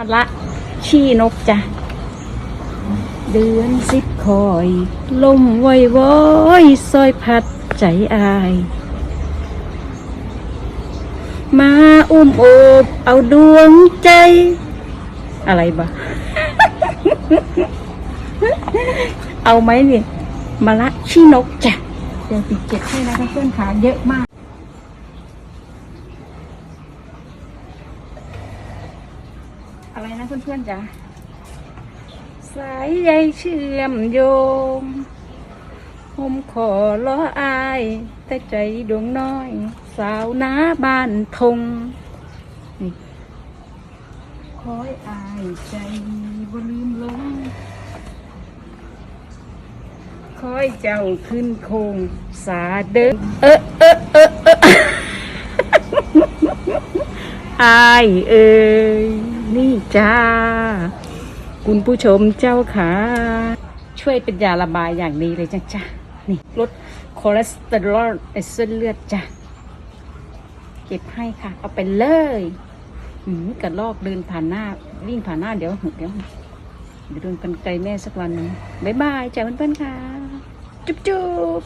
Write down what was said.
มาละขี้นกจ้ะ เดือนสิบคอย ลมวอยวอยซอยพัดใจอาย มาอุ้มโอบเอาดวงใจ อะไรบะเอาไหมนี่มาละขี้นกจ้ะเดี๋ยวปิดเก็บให้นะเพื่อนขาเยอะมาก อะไรนะเพื่อนๆจ้ะสายใยเชื่อมโยงผมขอล้ออาย แต่ใจดวงน้อย สาวนาบ้านทงนี่คอยอายใจบ่ลืมลงคอยเจ้าขึ้นโคงสาเดินเออเออเออเอออายเอ้ย นี่จ้า คุณผู้ชมเจ้าขาช่วยเป็นยาระบายอย่างดีเลยจ้ะจ้านี่ลดคอเลสเตอรอลในเส้นเลือดจ้ะเก็บให้ค่ะ เอาไปเลยหืมกระลอกเดินผ่านหน้า วิ่งผ่านหน้าเดี๋ยวเดี๋ยวเดี๋ยวโดนกันไกลแม่สักวันนึงบ๊ายบายจ้าเพื่อนๆค่ะ จุ๊บจุ๊บ